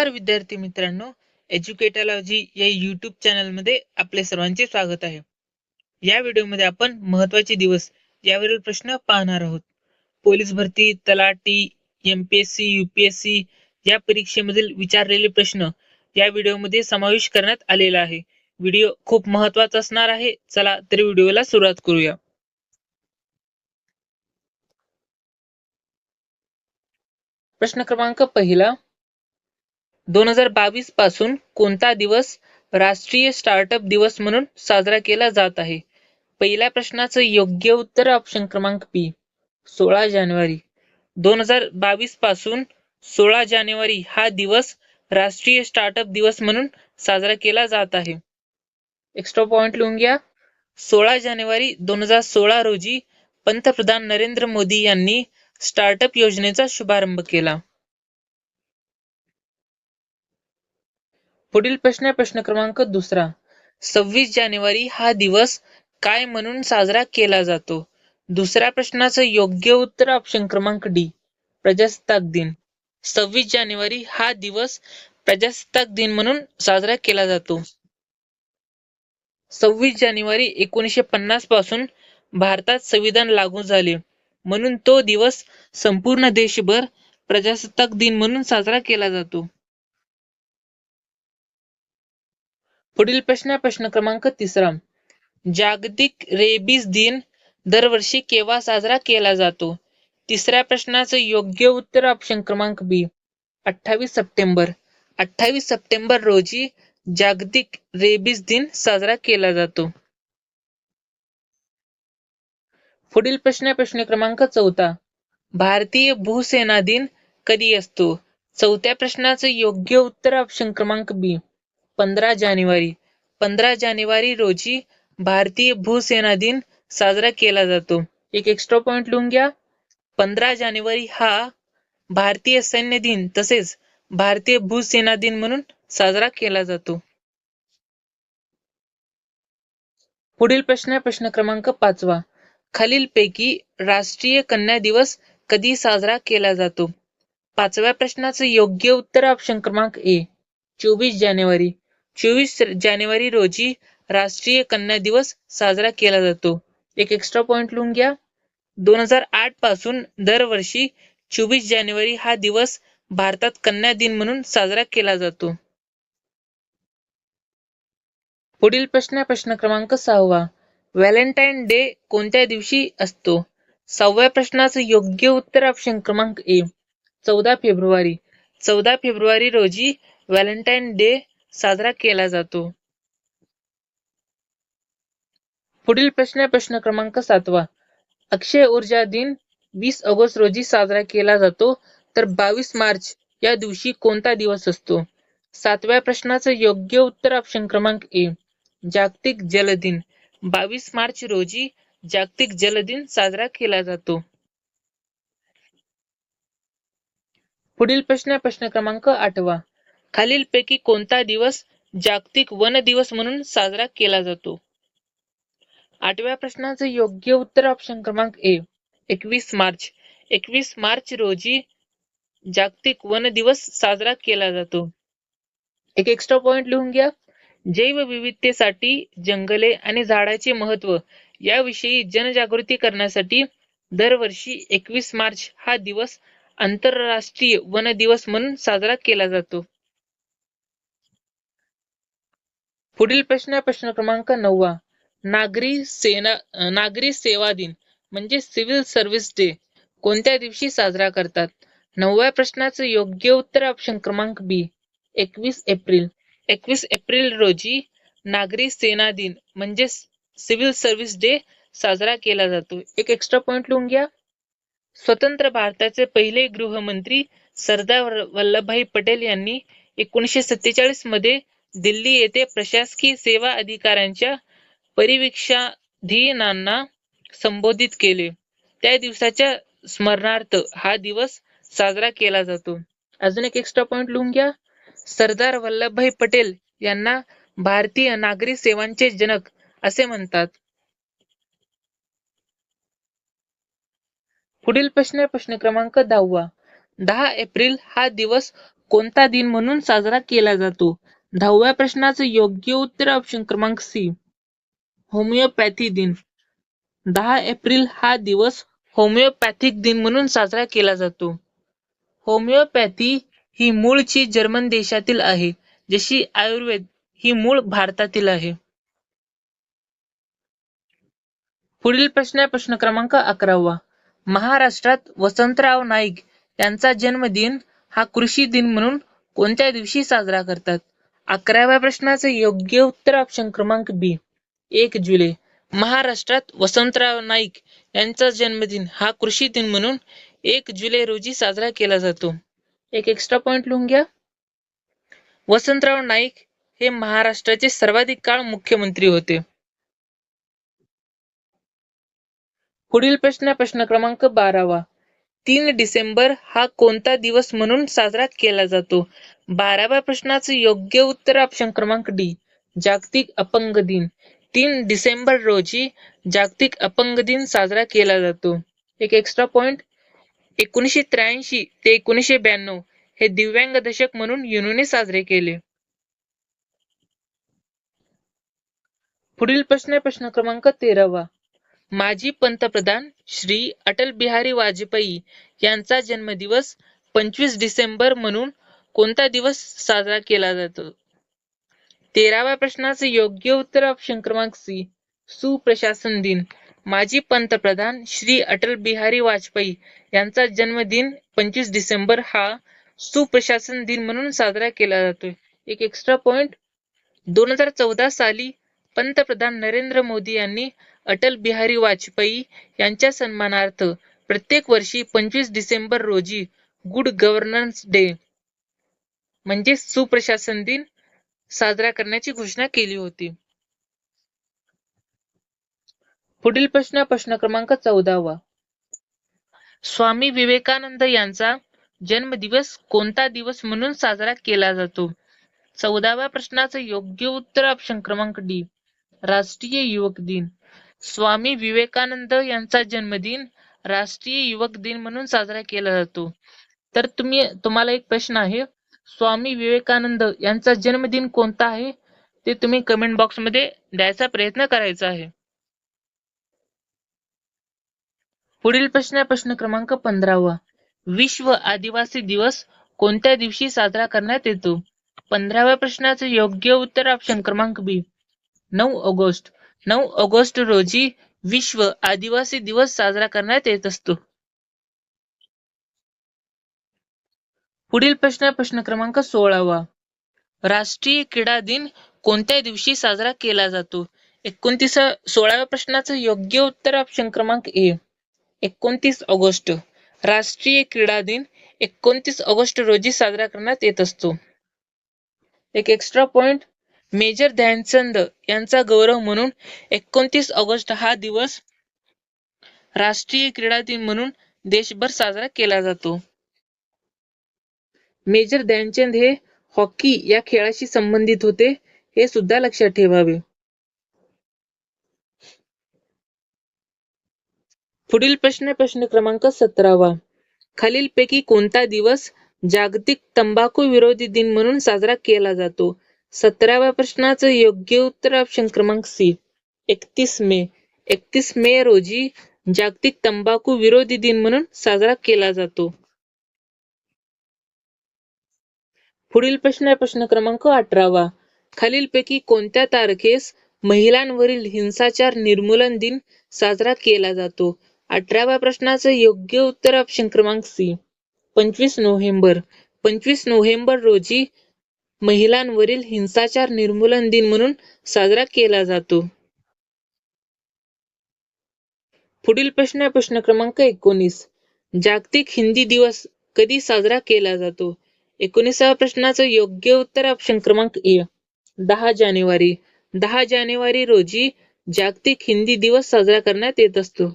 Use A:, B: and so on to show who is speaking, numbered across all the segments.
A: नमस्कार विद्यार्थी मित्रांनो. एज्युकेटॉलॉजी या युट्यूब चॅनलमध्ये आपले सर्वांचे स्वागत आहे. या व्हिडिओमध्ये आपण महत्त्वाचे दिवस यावरील प्रश्न पाहणार आहोत. पोलीस भरती तलाठी एमपीएससी युपीएससी या परीक्षेमधील विचारलेले प्रश्न या व्हिडिओमध्ये समावेश करण्यात आलेला आहे. व्हिडिओ खूप महत्त्वाचा असणार आहे. चला तर व्हिडिओला सुरुवात करूया. प्रश्न क्रमांक पहिला. दोन हजार बावीसपासून कोणता दिवस राष्ट्रीय स्टार्टअप दिवस म्हणून साजरा केला जात आहे? पहिल्या प्रश्नाचं योग्य उत्तर ऑप्शन क्रमांक बी सोळा जानेवारी. दोन हजार बावीसपासून सोळा जानेवारी हा दिवस राष्ट्रीय स्टार्टअप दिवस म्हणून साजरा केला जात आहे. एक्स्ट्रा पॉइंट लिहून घ्या. सोळा जानेवारी दोन हजार सोळा रोजी पंतप्रधान नरेंद्र मोदी यांनी स्टार्टअप योजनेचा शुभारंभ केला. पुढील प्रश्न आहे प्रश्न क्रमांक दुसरा. सव्वीस जानेवारी हा दिवस काय म्हणून साजरा केला जातो? दुसऱ्या प्रश्नाचं योग्य उत्तर ऑप्शन क्रमांक डी प्रजासत्ताक दिन. सव्वीस जानेवारी हा दिवस प्रजासत्ताक दिन म्हणून साजरा केला जातो. सव्वीस जानेवारी एकोणीसशे पन्नासपासून भारतात संविधान लागू झाले. म्हणून तो दिवस संपूर्ण देशभर प्रजासत्ताक दिन म्हणून साजरा केला जातो. पुढील प्रश्न प्रश्न क्रमांक तिसरा. जागतिक रेबीज दिन दरवर्षी केव्हा साजरा केला जातो? तिसऱ्या प्रश्नाचं योग्य उत्तर ऑप्शन क्रमांक बी अठ्ठावीस सप्टेंबर. अठ्ठावीस सप्टेंबर रोजी जागतिक रेबीज दिन साजरा केला जातो. पुढील प्रश्न प्रश्न क्रमांक चौथा. भारतीय भूसेना दिन कधी असतो? चौथ्या प्रश्नाचं योग्य उत्तर ऑप्शन क्रमांक बी पंधरा जानेवारी. पंधरा जानेवारी रोजी भारतीय भूसेना दिन साजरा केला जातो. एक एक्स्ट्रा पॉइंट लिहून घ्या. पंधरा जानेवारी हा भारतीय सैन्य दिन तसेच भारतीय भूसेना दिन म्हणून साजरा केला जातो. पुढील प्रश्न प्रश्न क्रमांक पाचवा. खालीलपैकी राष्ट्रीय कन्या दिवस कधी साजरा केला जातो? पाचव्या प्रश्नाचं योग्य उत्तर ऑप्शन क्रमांक ए चोवीस जानेवारी. चोवीस जानेवारी रोजी राष्ट्रीय कन्या दिवस साजरा केला जातो. एक एक्स्ट्रा पॉइंट लिहून घ्या. दोन हजार आठपासून दरवर्षी चोवीस जानेवारी हा दिवस भारतात कन्या दिन म्हणून साजरा केला जातो. पुढील प्रश्न प्रश्न क्रमांक सहावा. व्हॅलेंटाईन डे कोणत्या दिवशी असतो? सहाव्या प्रश्नाचं योग्य उत्तर ऑप्शन क्रमांक ए. चौदा फेब्रुवारी. चौदा फेब्रुवारी रोजी व्हॅलेंटाईन डे साजरा केला जातो. पुढील प्रश्न प्रश्न क्रमांक सातवा. अक्षय ऊर्जा दिन वीस ऑगस्ट रोजी साजरा केला जातो. तर बावीस मार्च या दिवशी कोणता दिवस असतो? सातव्या प्रश्नाचं योग्य उत्तर ऑप्शन क्रमांक ए. जागतिक जल दिन. बावीस मार्च रोजी जागतिक जल दिन साजरा केला जातो. पुढील प्रश्न प्रश्न क्रमांक आठवा. खालीलपैकी कोणता दिवस जागतिक वन दिवस म्हणून साजरा केला जातो? आठव्या प्रश्नाचं योग्य उत्तर ऑप्शन क्रमांक ए एकवीस मार्च. एकवीस मार्च रोजी जागतिक वन दिवस साजरा केला जातो. एक एक्स्ट्रा पॉइंट लिहून घ्या. जैवविविधतेसाठी जंगले आणि झाडाचे महत्त्व याविषयी जनजागृती करण्यासाठी दरवर्षी एकवीस मार्च हा दिवस आंतरराष्ट्रीय वन दिवस म्हणून साजरा केला जातो. पुढील प्रश्न प्रश्न क्रमांक नववा. नागरी सेना नागरी सेवा दिन म्हणजे सिव्हिल सर्व्हिस डे कोणत्या दिवशी साजरा करतात? नवव्या प्रश्नाचं योग्य उत्तर ऑप्शन क्रमांक बी एकवीस एप्रिल. एकवीस एप्रिल रोजी नागरी सेना दिन म्हणजे सिव्हिल सर्व्हिस डे साजरा केला जातो. एक एक्स्ट्रा पॉइंट लिहून घ्या. स्वतंत्र भारताचे पहिले गृहमंत्री सरदार वल्लभभाई पटेल यांनी एकोणीसशे सत्तेचाळीसमध्ये दिल्ली येथे प्रशासकीय सेवा अधिकाऱ्यांच्या परिवीक्षाधीनांना संबोधित केले. त्या दिवसाच्या स्मरणार्थ हा दिवस साजरा केला जातो. अजून एक एक्स्ट्रा पॉइंट लिहून घ्या. सरदार वल्लभभाई पटेल यांना भारतीय नागरी सेवांचे जनक असे म्हणतात. पुढील प्रश्न प्रश्न क्रमांक दहावा. दहा एप्रिल हा दिवस कोणता दिन म्हणून साजरा केला जातो? दहाव्या प्रश्नाचं योग्य उत्तर ऑप्शन क्रमांक सी होमिओपॅथी दिन. दहा एप्रिल हा दिवस होमिओपॅथिक दिन म्हणून साजरा केला जातो. होमिओपॅथी ही मूळची जर्मन देशातील आहे जशी आयुर्वेद ही मूळ भारतातील आहे. पुढील प्रश्न आहे प्रश्न क्रमांक अकरावा. महाराष्ट्रात वसंतराव नाईक यांचा जन्मदिन हा कृषी दिन म्हणून कोणत्या दिवशी साजरा करतात? अकराव्या प्रश्नाचं योग्य उत्तर ऑप्शन क्रमांक बी एक जुलै. महाराष्ट्रात वसंतराव नाईक यांचा जन्मदिन. हा कृषी दिन म्हणून एक जुलै रोजी साजरा केला जातो. एक एक्स्ट्रा पॉइंट लिहून घ्या. वसंतराव नाईक हे महाराष्ट्राचे सर्वाधिक काळ मुख्यमंत्री होते. पुढील प्रश्न प्रश्न क्रमांक बारावा. तीन डिसेंबर हा कोणता दिवस म्हणून साजरा केला जातो? बाराव्या प्रश्नाचं योग्य उत्तर ऑप्शन क्रमांक डी जागतिक अपंग दिन. तीन डिसेंबर रोजी जागतिक अपंग दिन साजरा केला जातो. एक एक्स्ट्रा पॉइंट एकोणीसशे त्र्याऐंशी ते एकोणीसशे ब्याण्णव हे दिव्यांग दशक म्हणून युनोने साजरे केले. पुढील प्रश्न प्रश्न क्रमांक तेरावा. माजी पंतप्रधान श्री अटल बिहारी वाजपेयी यांचा जन्मदिवस पंचवीस डिसेंबर म्हणून कोणता दिवस साजरा केला जातो? तेराव्या प्रश्नाचं योग्य उत्तर ऑप्शन क्रमांक सी सुप्रशासन दिन. माजी पंतप्रधान श्री अटल बिहारी वाजपेयी यांचा जन्मदिन पंचवीस डिसेंबर हा सुप्रशासन दिन म्हणून साजरा केला जातोय एक एक्स्ट्रा पॉइंट दोन हजार चौदा साली पंतप्रधान नरेंद्र मोदी यांनी अटल बिहारी वाजपेयी यांच्या सन्मानार्थ प्रत्येक वर्षी पंचवीस डिसेंबर रोजी गुड गव्हर्नन्स डे म्हणजे सुप्रशासन दिन साजरा करण्याची घोषणा केली होती. पुढील प्रश्न प्रश्न क्रमांक चौदावा. स्वामी विवेकानंद यांचा जन्मदिवस कोणता दिवस म्हणून साजरा केला जातो? चौदाव्या प्रश्नाचं योग्य उत्तर ऑप्शन क्रमांक डी राष्ट्रीय युवक दिन. स्वामी विवेकानंद यांचा जन्मदिन राष्ट्रीय युवक दिन म्हणून साजरा केला जातो. तर तुम्ही तुम्हाला एक प्रश्न आहे. स्वामी विवेकानंद यांचा जन्मदिन कोणता आहे? ते तुम्ही कमेंट बॉक्समध्ये द्यायचा प्रयत्न करायचा आहे. पुढील प्रश्न आहे प्रश्न क्रमांक पंधरावा. विश्व आदिवासी दिवस कोणत्या दिवशी साजरा करण्यात येतो? पंधराव्या प्रश्नाचं योग्य उत्तर ऑप्शन क्रमांक बी नऊ ऑगस्ट. नऊ ऑगस्ट रोजी विश्व आदिवासी दिवस साजरा करण्यात येत असतो. पुढील प्रश्न प्रश्न क्रमांक सोळावा. राष्ट्रीय क्रीडा दिन कोणत्या दिवशी साजरा केला जातो? एकोणतीस सोळाव्या प्रश्नाचं योग्य उत्तर ऑप्शन क्रमांक ए. एकोणतीस ऑगस्ट. राष्ट्रीय क्रीडा दिन एकोणतीस ऑगस्ट रोजी साजरा करण्यात येत असतो. एक एक्स्ट्रा पॉइंट मेजर ध्यानचंद यांचा गौरव म्हणून एकोणतीस ऑगस्ट हा दिवस राष्ट्रीय क्रीडा दिन म्हणून देशभर साजरा केला जातो. मेजर ध्यानचंद हे हॉकी या खेळाशी संबंधित होते हे सुद्धा लक्षात ठेवावे. पुढील प्रश्न प्रश्न क्रमांक सतरावा. खालीलपैकी कोणता दिवस जागतिक तंबाखू विरोधी दिन म्हणून साजरा केला जातो? सतराव्या प्रश्नाचं योग्य उत्तर ऑप्शन क्रमांक सी एकतीस मे. एकतीस मे रोजी जागतिक तंबाखू विरोधी दिन म्हणून साजरा केला जातो. पुढील प्रश्न आहे प्रश्न क्रमांक अठरावा. खालीलपैकी कोणत्या तारखेस महिलांवरील हिंसाचार निर्मूलन दिन साजरा केला जातो? अठराव्या प्रश्नाचं योग्य उत्तर ऑप्शन क्रमांक सी पंचवीस नोव्हेंबर. पंचवीस नोव्हेंबर रोजी महिलांवरील हिंसाचार निर्मूलन दिन म्हणून साजरा केला जातो. पुढील प्रश्न प्रश्न क्रमांक एकोणीस. जागतिक हिंदी दिवस कधी साजरा केला जातो? एकोणीसाव्या प्रश्नाचं योग्य उत्तर ऑप्शन क्रमांक ए. दहा जानेवारी. दहा जानेवारी रोजी जागतिक हिंदी दिवस साजरा करण्यात येत असतो.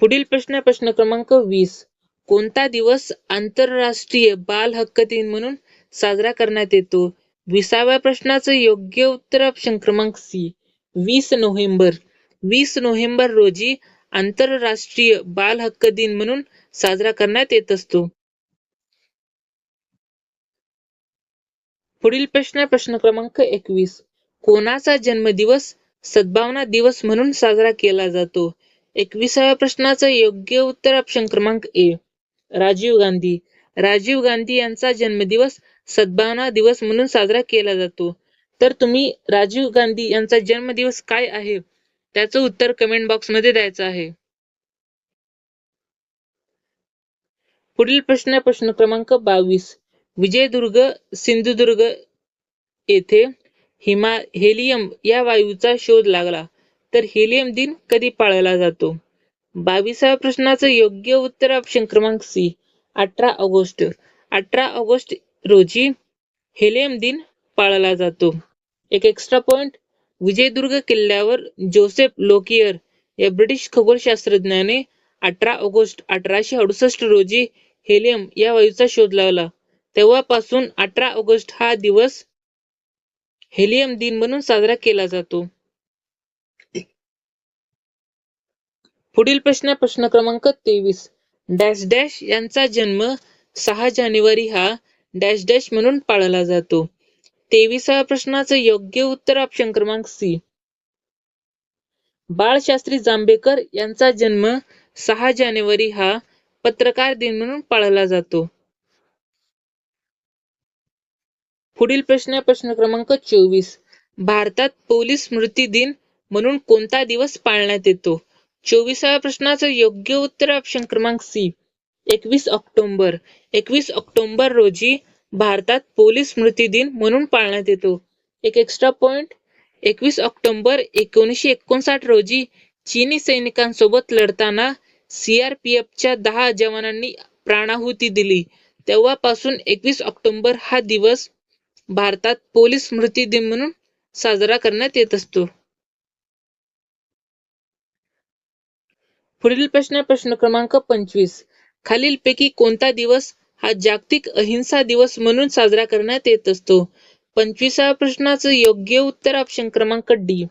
A: पुढील प्रश्न प्रश्न क्रमांक वीस. कोणता दिवस आंतरराष्ट्रीय बालहक्क दिन म्हणून साजरा करण्यात येतो? विसाव्या प्रश्नाचं योग्य उत्तर ऑप्शन क्रमांक सी वीस नोव्हेंबर. वीस नोव्हेंबर रोजी आंतरराष्ट्रीय बालहक्क दिन म्हणून साजरा करण्यात येत असतो. पुढील प्रश्न प्रश्न क्रमांक एकवीस. कोणाचा जन्मदिवस सद्भावना दिवस म्हणून साजरा केला जातो? एकविसाव्या प्रश्नाचं योग्य उत्तर ऑप्शन क्रमांक ए राजीव गांधी. राजीव गांधी यांचा जन्मदिवस सद्भावना दिवस म्हणून साजरा केला जातो. तर तुम्ही राजीव गांधी यांचा जन्मदिवस काय आहे? त्याचं उत्तर कमेंट बॉक्समध्ये द्यायचं आहे. पुढील प्रश्न प्रश्न क्रमांक बावीस. विजयदुर्ग सिंधुदुर्ग येथे हिमा हेलियम या वायूचा शोध लागला. तर हेलियम दिन कधी पाळला जातो? बावीसाव्या प्रश्नाचं योग्य उत्तर ऑप्शन क्रमांक सी अठरा ऑगस्ट. अठरा ऑगस्ट रोजी हेलियम दिन पाळला जातो. एक एक्स्ट्रा पॉइंट विजयदुर्ग किल्ल्यावर जोसेफ लोकियर या ब्रिटिश खगोलशास्त्रज्ञाने अठरा ऑगस्ट अठराशे अडुसष्ट रोजी हेलियम या वायूचा शोध लावला. तेव्हापासून अठरा ऑगस्ट हा दिवस हेलियम दिन म्हणून साजरा केला जातो. पुढील प्रश्न प्रश्न क्रमांक तेवीस. डॅश डॅश यांचा जन्म सहा जानेवारी हा डॅश डॅश म्हणून पाळला जातो. तेविसाव्या प्रश्नाचं योग्य उत्तर ऑप्शन क्रमांक सी. बाळशास्त्री जांभेकर यांचा जन्म सहा जानेवारी हा पत्रकार दिन म्हणून पाळला जातो. पुढील प्रश्न प्रश्न क्रमांक चोवीस. भारतात पोलीस स्मृती दिन म्हणून कोणता दिवस पाळण्यात येतो? चोवीसाव्या प्रश्नाचं योग्य उत्तर ऑप्शन क्रमांक सी एकवीस ऑक्टोंबर. एकवीस ऑक्टोंबर रोजी भारतात पोलीस स्मृती दिन म्हणून पाळण्यात येतो. एक एक्स्ट्रा पॉइंट एकवीस ऑक्टोबर एकोणीसशे एकोणसाठ रोजी चीनी सैनिकांसोबत लढताना सीआरपीएफच्या दहा जवानांनी प्राणाहुती दिली. तेव्हापासून एकवीस ऑक्टोबर हा दिवस भारतात पोलीस स्मृती दिन म्हणून साजरा करण्यात येत असतो. पुढील प्रश्न प्रश्न क्रमांक पंचवीस. खालीलपैकी कोणता दिवस हा जागतिक अहिंसा दिवस म्हणून साजरा करण्यात येत असतो? पंचवीसाव्या प्रश्नाचं योग्य उत्तर ऑप्शन क्रमांक डी.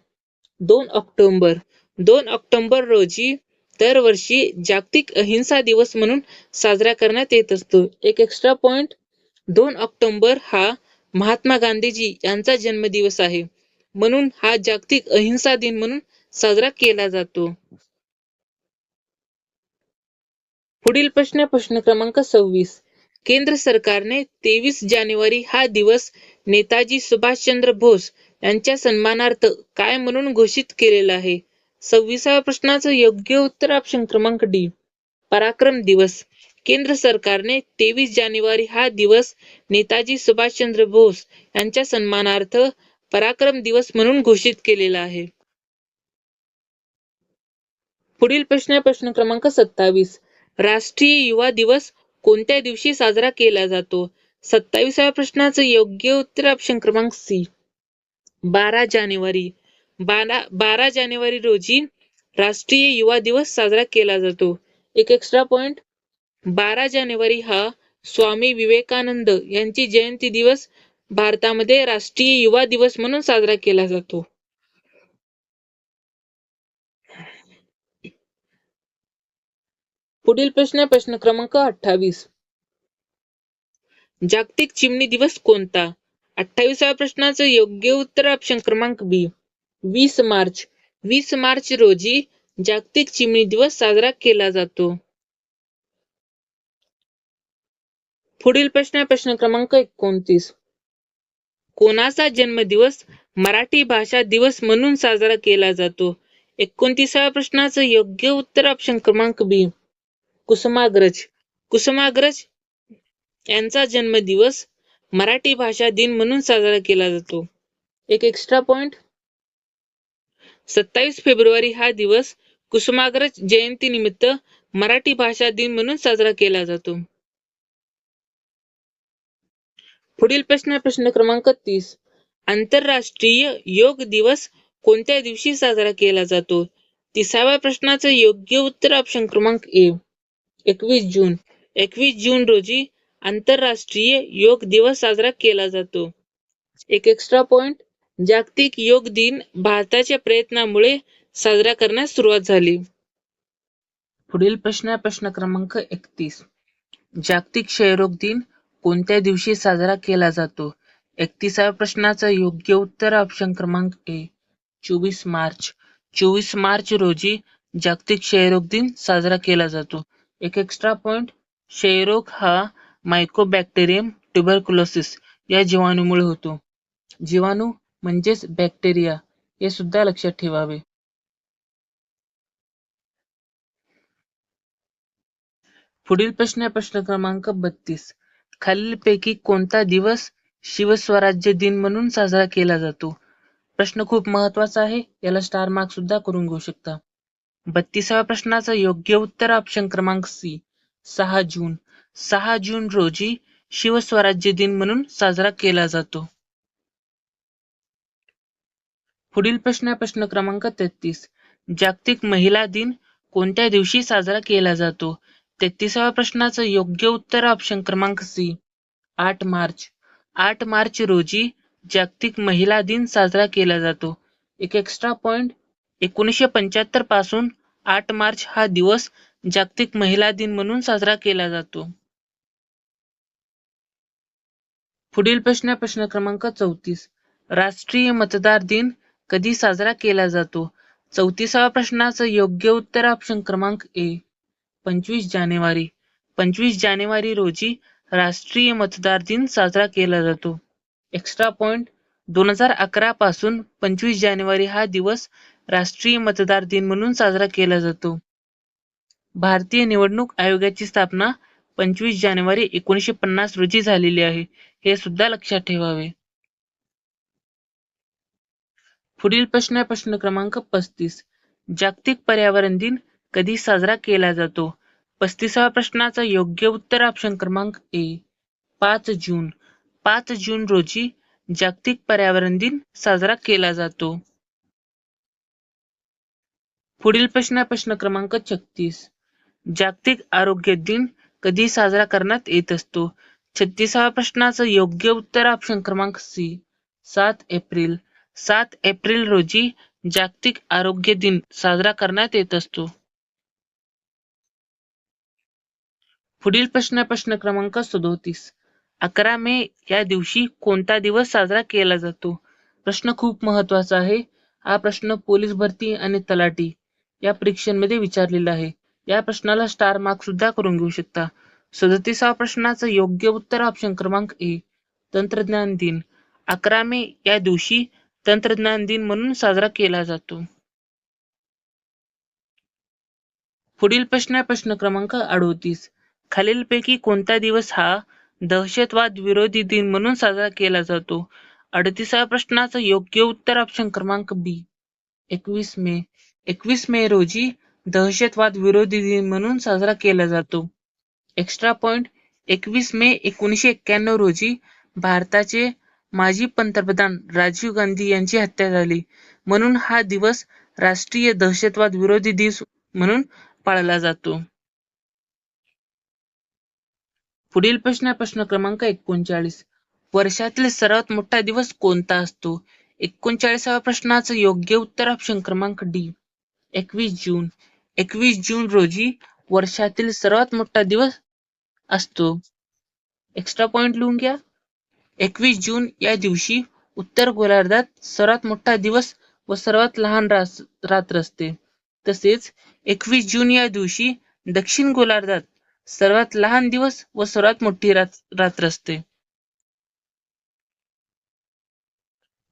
A: दोन ऑक्टोबर. दोन ऑक्टोबर रोजी दरवर्षी जागतिक अहिंसा दिवस म्हणून साजरा करण्यात येत असतो. एक एक्स्ट्रा पॉइंट दोन ऑक्टोबर हा महात्मा गांधीजी यांचा जन्मदिवस आहे. म्हणून हा जागतिक अहिंसा दिन म्हणून साजरा केला जातो. पुढील प्रश्न प्रश्न क्रमांक सव्वीस. केंद्र सरकारने तेवीस जानेवारी हा दिवस नेताजी सुभाषचंद्र बोस यांच्या सन्मानार्थ काय म्हणून घोषित केलेला आहे? सव्वीसाव्या प्रश्नाचं योग्य उत्तर ऑप्शन क्रमांक डी. पराक्रम दिवस. केंद्र सरकारने तेवीस जानेवारी हा दिवस नेताजी सुभाषचंद्र बोस यांच्या सन्मानार्थ पराक्रम दिवस म्हणून घोषित केलेला आहे. पुढील प्रश्न प्रश्न क्रमांक सत्तावीस. राष्ट्रीय युवा दिवस कोणत्या दिवशी साजरा केला जातो? सत्तावीसाव्या प्रश्नाचं योग्य उत्तर ऑप्शन क्रमांक सी बारा जानेवारी. बारा बारा जानेवारी रोजी राष्ट्रीय युवा दिवस साजरा केला जातो. एक एक्स्ट्रा पॉइंट बारा जानेवारी हा स्वामी विवेकानंद यांची जयंती दिवस भारतामध्ये राष्ट्रीय युवा दिवस म्हणून साजरा केला जातो. पुढील प्रश्न प्रश्न क्रमांक अठ्ठावीस. जागतिक चिमणी दिवस कोणता? अठ्ठावीसाव्या प्रश्नाचं योग्य उत्तर ऑप्शन क्रमांक बी वीस मार्च. वीस मार्च रोजी जागतिक चिमणी दिवस साजरा केला जातो. पुढील प्रश्न आहे प्रश्न क्रमांक एकोणतीस. कोणाचा जन्मदिवस मराठी भाषा दिवस म्हणून साजरा केला जातो? एकोणतीसाव्या प्रश्नाचं योग्य उत्तर ऑप्शन क्रमांक बी कुसुमाग्रज. कुसुमाग्रज यांचा जन्मदिवस मराठी भाषा दिन म्हणून साजरा केला जातो. एक एक्स्ट्रा पॉइंट सत्तावीस फेब्रुवारी हा दिवस कुसुमाग्रज जयंती निमित्त मराठी भाषा दिन म्हणून साजरा केला जातो. पुढील प्रश्न प्रश्न क्रमांक तीस. आंतरराष्ट्रीय योग दिवस कोणत्या दिवशी साजरा केला जातो? तिसाव्या प्रश्नाचं योग्य उत्तर ऑप्शन क्रमांक ए. एकवीस जून. एकवीस जून रोजी आंतरराष्ट्रीय योग दिवस साजरा केला जातो. एक एक्स्ट्रा पॉइंट जागतिक योग दिन भारताच्या प्रयत्नामुळे साजरा करण्यास सुरुवात झाली. पुढील प्रश्न आहे प्रश्न क्रमांक एकतीस. जागतिक क्षयरोग दिन कोणत्या दिवशी साजरा केला जातो? एकतीसाव्या प्रश्नाचा योग्य उत्तर ऑप्शन क्रमांक ए चोवीस मार्च. चोवीस मार्च रोजी जागतिक क्षयरोग दिन साजरा केला जातो. एक एक्स्ट्रा पॉइंट क्षयरोग हा मायकोबॅक्टेरियम ट्युबरक्युलोसिस या जीवाणूमुळे होतो. जीवाणू म्हणजेच बॅक्टेरिया हे सुद्धा लक्षात ठेवावे. पुढील प्रश्न आहे प्रश्न क्रमांक बत्तीस. खालीलपैकी कोणता दिवस शिवस्वराज्य दिन म्हणून साजरा केला जातो? प्रश्न खूप महत्त्वाचा आहे याला स्टार मार्क सुद्धा करून घेऊ शकता. बत्तीसाव्या प्रश्नाचं योग्य उत्तर ऑप्शन क्रमांक सी सहा जून. सहा जून रोजी शिवस्वराज्य दिन म्हणून साजरा केला जातो. पुढील प्रश्न प्रश्न क्रमांक तेहतीस. जागतिक महिला दिन कोणत्या दिवशी साजरा केला जातो? तेहतीसाव्या प्रश्नाचं योग्य उत्तर ऑप्शन क्रमांक सी आठ मार्च. आठ मार्च रोजी जागतिक महिला दिन साजरा केला जातो. एक एक्स्ट्रा पॉइंट एकोणीसशे पंच्याहत्तरपासून आठ मार्च हा दिवस जागतिक महिला दिन म्हणून साजरा केला जातो. पुढील प्रश्न प्रश्न क्रमांक चौतीस. राष्ट्रीय मतदार दिन कधी साजरा केला जातो? चौतीसाव्या प्रश्नाचं योग्य उत्तर ऑप्शन क्रमांक ए पंचवीस जानेवारी. पंचवीस जानेवारी रोजी राष्ट्रीय मतदार दिन साजरा केला जातो. एक्स्ट्रा पॉइंट दोन हजार अकरा पासून पंचवीस जानेवारी हा दिवस राष्ट्रीय मतदार दिन म्हणून साजरा केला जातो. भारतीय निवडणूक आयोगाची स्थापना पंचवीस जानेवारी एकोणीसशे पन्नास रोजी झालेली आहे. हे सुद्धा लक्षात ठेवावे. पुढील प्रश्न आहे प्रश्न क्रमांक पस्तीस. जागतिक पर्यावरण दिन कधी साजरा केला जातो? पस्तीसाव्या प्रश्नाचा योग्य उत्तर ऑप्शन क्रमांक ए. पाच जून. पाच जून रोजी जागतिक पर्यावरण दिन साजरा केला जातो. पुढील प्रश्न आहे प्रश्न क्रमांक छत्तीस. जागतिक आरोग्य दिन कधी साजरा करण्यात येत असतो? छत्तीसाव्या प्रश्नाचं योग्य उत्तर ऑप्शन क्रमांक सी. सात एप्रिल. सात एप्रिल रोजी जागतिक आरोग्य दिन साजरा करण्यात येत असतो. पुढील प्रश्न प्रश्न क्रमांक सदोतीस. अकरा मे या दिवशी कोणता दिवस साजरा केला जातो? प्रश्न खूप महत्त्वाचा आहे. हा प्रश्न पोलीस भरती आणि तलाठी. या परीक्षांमध्ये विचारलेला आहे. या प्रश्नाला स्टार मार्क सुद्धा करून घेऊ शकता. सदतीसावा प्रश्नाचं योग्य उत्तर ऑप्शन क्रमांक ए तंत्रज्ञान दिन. अकरा मे या दिवशी तंत्रज्ञान दिन म्हणून साजरा केला जातो. पुढील प्रश्न आहे प्रश्न क्रमांक अडोतीस. खालीलपैकी कोणता दिवस हा दहशतवाद विरोधी दिन म्हणून साजरा केला जातो? अडतीसाव्या प्रश्नाचं योग्य उत्तर ऑप्शन क्रमांक बी एकवीस मे. एकवीस मे रोजी दहशतवाद विरोधी दिन म्हणून साजरा केला जातो. एक्स्ट्रा पॉइंट एकवीस मे एकोणीसशे एक्क्याण्णव रोजी भारताचे माजी पंतप्रधान राजीव गांधी यांची हत्या झाली. म्हणून हा दिवस राष्ट्रीय दहशतवाद विरोधी दिवस म्हणून पाळला जातो. पुढील प्रश्न आहे प्रश्न क्रमांक एकोणचाळीस. वर्षातील सर्वात मोठा दिवस कोणता असतो? एकोणचाळीसाव्या प्रश्नाचं योग्य उत्तर ऑप्शन क्रमांक डी एकवीस जून. एकवीस जून रोजी वर्षातील सर्वात मोठा दिवस असतो. एक्स्ट्रा पॉइंट लिहून घ्या. एकवीस जून या दिवशी उत्तर गोलार्धात सर्वात मोठा दिवस व सर्वात लहान रात्र असते. तसेच एकवीस जून या दिवशी दक्षिण गोलार्धात सर्वात लहान दिवस व सर्वात मोठी रात्र असते.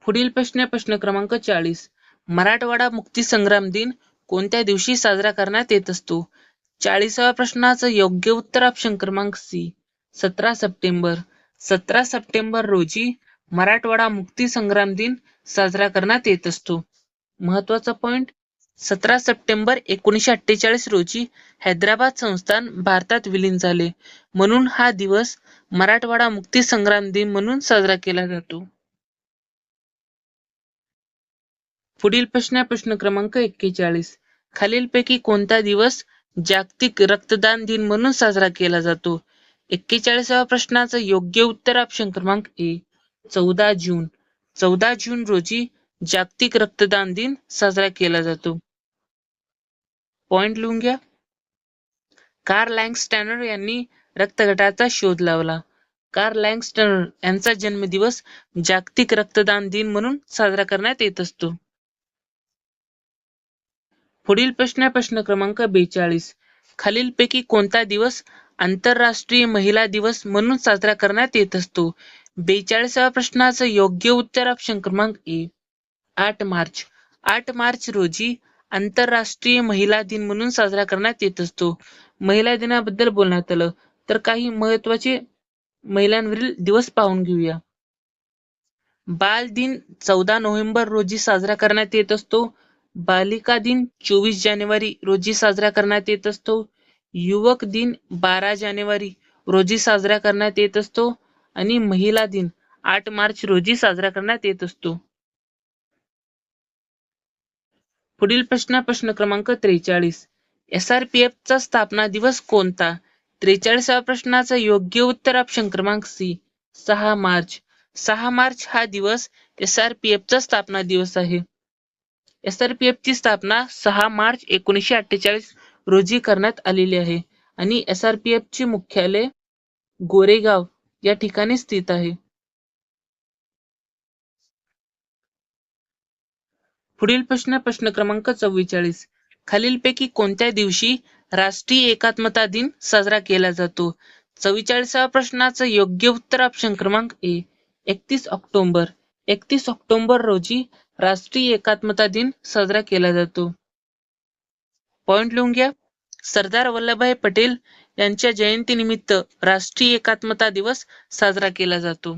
A: पुढील प्रश्न प्रश्न क्रमांक चाळीस. मराठवाडा मुक्ती संग्राम दिन कोणत्या दिवशी साजरा करण्यात येत असतो? चाळीसाव्या प्रश्नाचं योग्य उत्तर ऑप्शन क्रमांक सी सतरा सप्टेंबर. सतरा सप्टेंबर रोजी मराठवाडा मुक्ती संग्राम दिन साजरा करण्यात येत असतो. महत्त्वाचा पॉइंट सतरा सप्टेंबर एकोणीसशे अठ्ठेचाळीस रोजी हैदराबाद संस्थान भारतात विलीन झाले. म्हणून हा दिवस मराठवाडा मुक्ती संग्राम दिन म्हणून साजरा केला जातो. पुढील प्रश्न प्रश्न क्रमांक एक्केचाळीस. खालीलपैकी कोणता दिवस जागतिक रक्तदान दिन म्हणून साजरा केला जातो? एक्केचाळीसाव्या प्रश्नाचं योग्य उत्तर ऑप्शन क्रमांक ए चौदा जून. चौदा जून रोजी जागतिक रक्तदान दिन साजरा केला जातो. पॉइंट लिहून घ्या. कार्ल लँगस्टॅनर यांनी रक्तगटाचा शोध लावला. कार लँगस्टर यांचा जन्मदिवस जागतिक रक्तदान दिन म्हणून साजरा करण्यात येत असतो. पुढील प्रश्न प्रश्न क्रमांक बेचाळीस. खालीलपैकी कोणता दिवस आंतरराष्ट्रीय महिला दिवस म्हणून साजरा करण्यात येत असतो? बेचाळीसाव्या प्रश्नाचं योग्य उत्तर ऑप्शन क्रमांक ए. आठ मार्च. आठ मार्च रोजी आंतरराष्ट्रीय महिला दिन म्हणून साजरा करण्यात येत असतो. महिला दिनाबद्दल बोलण्यात आलं तर काही महत्त्वाचे महिलांवरील दिवस पाहून घेऊया. बाल दिन चौदा नोव्हेंबर रोजी साजरा करण्यात येत असतो. बालिका दिन चोवीस जानेवारी रोजी साजरा करण्यात येत असतो. युवक दिन बारा जानेवारी रोजी साजरा करण्यात येत असतो. आणि महिला दिन आठ मार्च रोजी साजरा करण्यात येत असतो. पुढील प्रश्न प्रश्न क्रमांक त्रेचाळीस. एस आर पी एफ चा स्थापना दिवस कोणता? त्रेचाळीसाव्या प्रश्नाचा योग्य उत्तर ऑप्शन क्रमांक सी सहा मार्च. सहा मार्च हा दिवस एस आर पी एफ चा स्थापना दिवस आहे. एस आर पी एफ ची स्थापना सहा मार्च एकोणीसशे अठ्ठेचाळीस रोजी करण्यात आलेली आहे आणि एस आर पी एफ मुख्यालय गोरेगाव या ठिकाणी स्थित आहे. पुढील प्रश्न प्रश्न क्रमांक चव्वेचाळीस. खालीलपैकी कोणत्या दिवशी राष्ट्रीय एकात्मता दिन साजरा केला जातो? चव्वेचाळीसाव्या प्रश्नाचं योग्य उत्तर ऑप्शन क्रमांक ए. एकतीस ऑक्टोबर. एकतीस ऑक्टोबर रोजी राष्ट्रीय एकात्मता दिन साजरा केला जातो. पॉइंट लिहून घ्या. सरदार वल्लभभाई पटेल यांच्या जयंतीनिमित्त राष्ट्रीय एकात्मता दिवस साजरा केला जातो.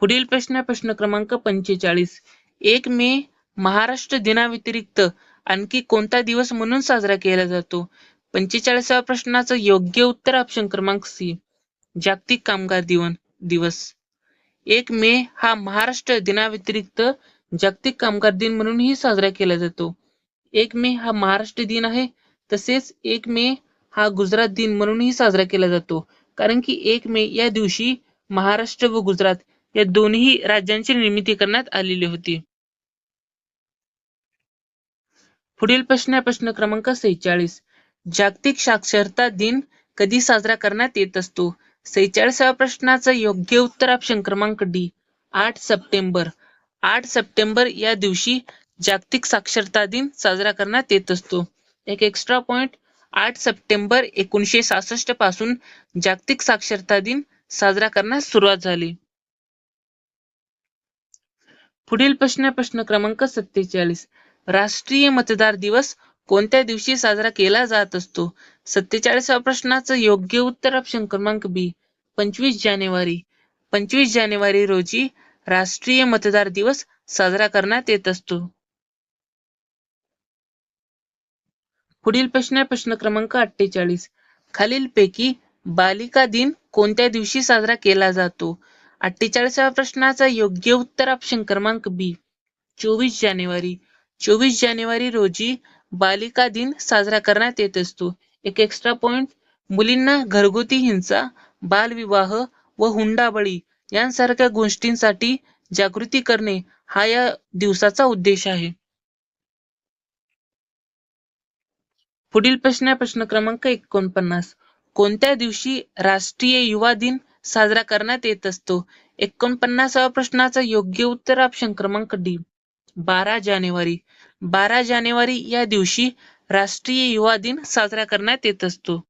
A: पुढील प्रश्न प्रश्न क्रमांक पंचेचाळीस. एक मे महाराष्ट्र दिनाव्यतिरिक्त आणखी कोणता दिवस म्हणून साजरा केला जातो? पंचेचाळीसाव्या प्रश्नाचं योग्य उत्तर ऑप्शन क्रमांक सी. जागतिक कामगार दिवन दिवस. एक मे हा महाराष्ट्र दिनाव्यतिरिक्त जागतिक कामगार दिन म्हणूनही साजरा केला जातो. एक मे हा महाराष्ट्र दिन आहे तसेच एक मे हा गुजरात दिन म्हणूनही साजरा केला जातो. कारण की एक मे या दिवशी महाराष्ट्र व गुजरात या दोन्ही राज्यांची निर्मिती करण्यात आलेली होती. पुढील प्रश्न प्रश्न क्रमांक सेहेचाळीस. जागतिक साक्षरता दिन कधी साजरा करण्यात येत असतो? सेहेचाळीसाव्या प्रश्नाचं योग्य उत्तर ऑप्शन क्रमांक डी आठ सप्टेंबर. आठ सप्टेंबर या दिवशी जागतिक साक्षरता दिन साजरा करण्यात येत असतो. एक एक्स्ट्रा पॉइंट आठ सप्टेंबर एकोणीसशे सहासष्टपासून जागतिक साक्षरता दिन साजरा करण्यास सुरुवात झाली. पुढील प्रश्न प्रश्न क्रमांक सत्तेचाळीस. राष्ट्रीय मतदार दिवस कोणत्या दिवशी साजरा केला जात असतो? सत्तेचाळीसाव्या प्रश्नाचं योग्य उत्तर ऑप्शन क्रमांक बी पंचवीस जानेवारी. पंचवीस जानेवारी रोजी राष्ट्रीय मतदार दिवस साजरा करण्यात येत असतो. पुढील प्रश्न प्रश्न क्रमांक अठ्ठेचाळीस. खालीलपैकी बालिका दिन कोणत्या दिवशी साजरा केला जातो? अठ्ठेचाळीसाव्या प्रश्नाचा योग्य उत्तर ऑप्शन क्रमांक बी चोवीस जानेवारी. चोवीस जानेवारी रोजी बालिका दिन साजरा करण्यात येत असतो. एक एक्स्ट्रा पॉइंट मुलींना घरगुती हिंसा बालविवाह व हुंडाबळी यांसारख्या गोष्टींसाठी जागृती करणे हा या दिवसाचा उद्देश आहे. पुढील प्रश्न आहे प्रश्न क्रमांक एकोणपन्नास. कोणत्या दिवशी राष्ट्रीय युवा दिन साजरा करण्यात येत असतो? एकोणपन्नासाव्या प्रश्नाचा योग्य उत्तर ऑप्शन क्रमांक डी. बारा जानेवारी. बारा जानेवारी या दिवशी राष्ट्रीय युवा दिन साजरा करण्यात येत असतो.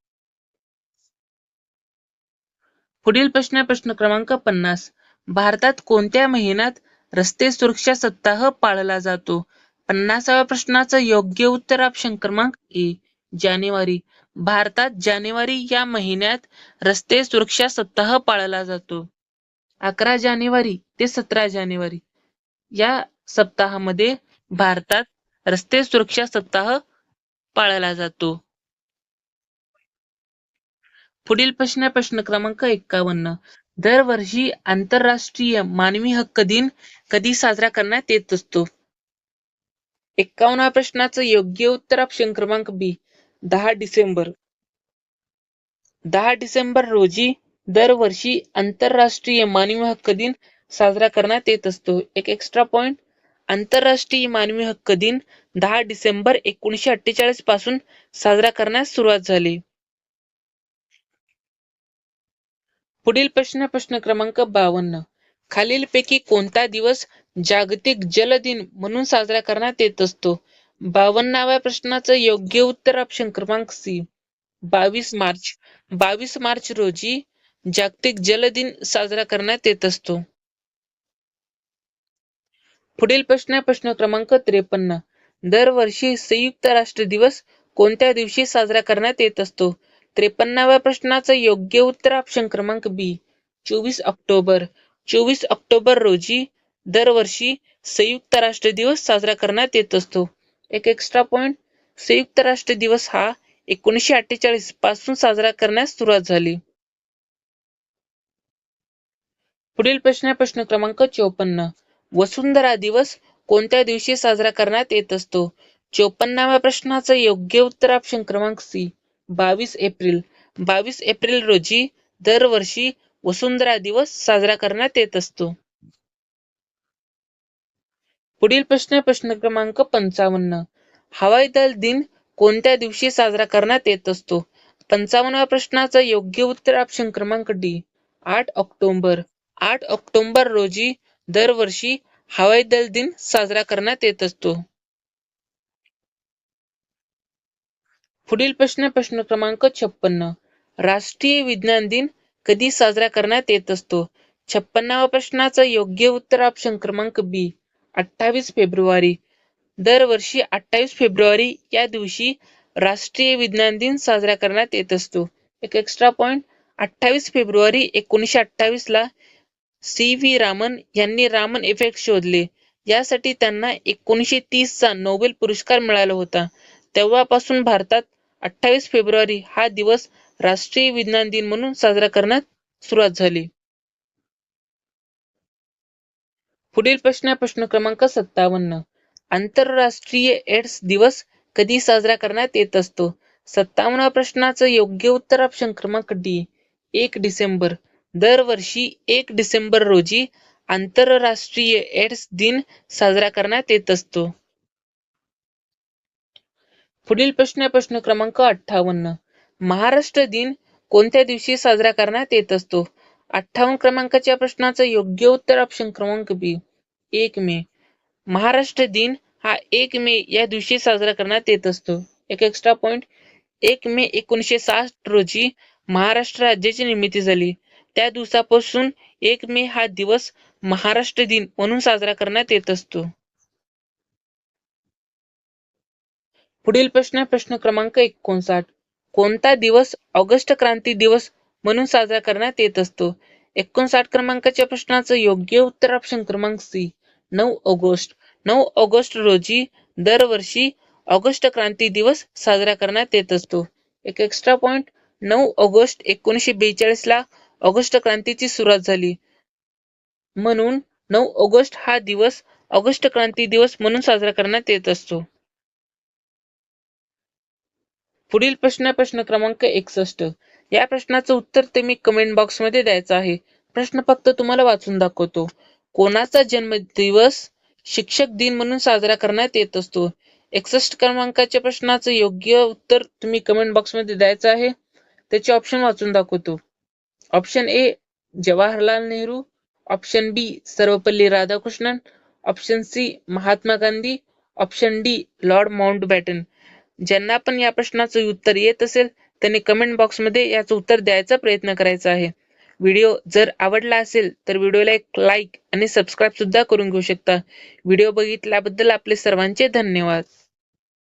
A: पुढील प्रश्न प्रश्न क्रमांक पन्नास. भारतात कोणत्या महिन्यात रस्ते सुरक्षा सप्ताह पाळला जातो? पन्नासाव्या प्रश्नाचं योग्य उत्तर ऑप्शन क्रमांक ए जानेवारी. भारतात जानेवारी या महिन्यात रस्ते सुरक्षा सप्ताह पाळला जातो. अकरा जानेवारी ते सतरा जानेवारी. या सप्ताहामध्ये भारतात रस्ते सुरक्षा सप्ताह पाळला जातो. पुढील प्रश्न प्रश्न क्रमांक एक्कावन्न दरवर्षी आंतरराष्ट्रीय मानवी हक्क दिन कधी साजरा करण्यात येत असतो? एक्कावन्न प्रश्नाचं योग्य उत्तर ऑप्शन क्रमांक बी दहा डिसेंबर. दहा डिसेंबर रोजी दरवर्षी आंतरराष्ट्रीय मानवी हक्क दिन साजरा करण्यात येत असतो. एक एक्स्ट्रा पॉइंट आंतरराष्ट्रीय मानवी हक्क दिन दहा डिसेंबर एकोणीसशे अठ्ठेचाळीसपासून साजरा करण्यास सुरुवात झाली. पुढील प्रश्न प्रश्न क्रमांक बावन्न. खालीलपैकी कोणता दिवस जागतिक जल दिन म्हणून साजरा करण्यात येत असतो? बावन्नाव्या प्रश्नाचं योग्य उत्तर ऑप्शन क्रमांक सी बावीस मार्च. बावीस मार्च रोजी जागतिक जल दिन साजरा करण्यात येत असतो. पुढील प्रश्न प्रश्न क्रमांक त्रेपन्न. दरवर्षी संयुक्त राष्ट्र दिवस कोणत्या दिवशी साजरा करण्यात येत असतो? त्रेपन्नाव्या प्रश्नाचं योग्य उत्तर ऑप्शन क्रमांक बी चोवीस ऑक्टोबर. चोवीस ऑक्टोबर रोजी दरवर्षी संयुक्त राष्ट्र दिवस साजरा करण्यात येत असतो. एक एक्स्ट्रा पॉइंट संयुक्त राष्ट्र दिवस हा एकोणीसशे अठ्ठेचाळीसपासून साजरा करण्यास सुरुवात झाली. पुढील प्रश्न प्रश्न क्रमांक चौपन्न. वसुंधरा दिवस कोणत्या दिवशी साजरा करण्यात येत असतो? चोपन्नाव्या प्रश्नाचं योग्य उत्तर ऑप्शन क्रमांक सी बावीस एप्रिल. बावीस एप्रिल रोजी दरवर्षी वसुंधरा दिवस साजरा करण्यात येत असतो. पुढील प्रश्न प्रश्न क्रमांक पंचावन्न. हवाई दल दिन कोणत्या दिवशी साजरा करण्यात येत असतो? पंचावन्नव्या प्रश्नाचं योग्य उत्तर ऑप्शन क्रमांक डी आठ ऑक्टोबर. आठ ऑक्टोबर रोजी दरवर्षी हवाई दल दिन साजरा करण्यात येत असतो. पुढील प्रश्न प्रश्न क्रमांक छप्पन्न. राष्ट्रीय विज्ञान दिन कधी साजरा करण्यात येत असतो? छप्पन्नाव्या प्रश्नाचं योग्य उत्तर ऑप्शन क्रमांक बी अठ्ठावीस फेब्रुवारी. दरवर्षी अठ्ठावीस फेब्रुवारी या दिवशी राष्ट्रीय विज्ञान दिन साजरा करण्यात येत असतो. एक एक्स्ट्रा पॉइंट अठ्ठावीस फेब्रुवारी एकोणीसशे अठ्ठावीस ला सी व्ही रामन यांनी रामन इफेक्ट शोधले. यासाठी त्यांना एकोणीसशे तीसचा नोबेल पुरस्कार मिळाला होता. तेव्हापासून भारतात अठ्ठावीस फेब्रुवारी हा दिवस राष्ट्रीय विज्ञान दिन म्हणून साजरा करण्यात सुरुवात झाली. पुढील प्रश्न आहे प्रश्न क्रमांक सत्तावन्न. आंतरराष्ट्रीय एड्स दिवस कधी साजरा करण्यात येत असतो? सत्तावन्न प्रश्नाचं योग्य उत्तर ऑप्शन क्रमांक डी एक डिसेंबर. दरवर्षी एक डिसेंबर रोजी आंतरराष्ट्रीय एड्स दिन साजरा करण्यात येत असतो. पुढील प्रश्न प्रश्न क्रमांक अठ्ठावन्न. महाराष्ट्र दिन कोणत्या दिवशी साजरा करण्यात येत असतो? अठ्ठावन्न क्रमांकाच्या प्रश्नाचं योग्य उत्तर ऑप्शन क्रमांक बी एक मे. महाराष्ट्र दिन हा एक मे या दिवशी साजरा करण्यात येत असतो. एक एक्स्ट्रा पॉइंट एक मे एकोणीसशे साठ रोजी महाराष्ट्र राज्याची निर्मिती झाली. त्या दिवसापासून एक मे हा दिवस महाराष्ट्र दिन म्हणून साजरा करण्यात येत असतो. पुढील प्रश्न प्रश्न क्रमांक एकोणसाठ. कोणता दिवस ऑगस्ट क्रांती दिवस म्हणून साजरा करण्यात येत असतो? एकोणसाठ क्रमांकाच्या प्रश्नाचं योग्य उत्तर ऑप्शन क्रमांक सी. नऊ ऑगस्ट. नऊ ऑगस्ट रोजी दरवर्षी ऑगस्ट क्रांती दिवस साजरा करण्यात येत असतो. एक एक्स्ट्रा पॉइंट नऊ ऑगस्ट एकोणीसशे बेचाळीस ला ऑगस्ट क्रांतीची सुरुवात झाली. म्हणून नऊ ऑगस्ट हा दिवस ऑगस्ट क्रांती दिवस म्हणून साजरा करण्यात येत असतो. पुढील प्रश्न प्रश्न क्रमांक एकसष्ट. या प्रश्नाचं उत्तर तुम्ही कमेंट बॉक्समध्ये द्यायचं आहे. प्रश्न फक्त तुम्हाला वाचून दाखवतो. कोणाचा जन्मदिवस शिक्षक दिन म्हणून साजरा करण्यात येत असतो? एकसष्ट क्रमांकाच्या प्रश्नाचं योग्य उत्तर तुम्ही कमेंट बॉक्समध्ये द्यायचं आहे. त्याचे ऑप्शन वाचून दाखवतो. Option A Jawaharlal Nehru option B Sarvepalli Radhakrishnan option C Mahatma Gandhi option D Lord Mountbatten ज्यांना पण या प्रश्नाचं उत्तर येत असेल त्यांनी कमेंट बॉक्समध्ये याचं उत्तर द्यायचा प्रयत्न करायचा आहे. व्हिडिओ जर आवडला असेल तर व्हिडिओला एक लाईक आणि सबस्क्राईब सुद्धा करून घेऊ शकता. व्हिडिओ बघितल्याबद्दल आपले सर्वांचे धन्यवाद.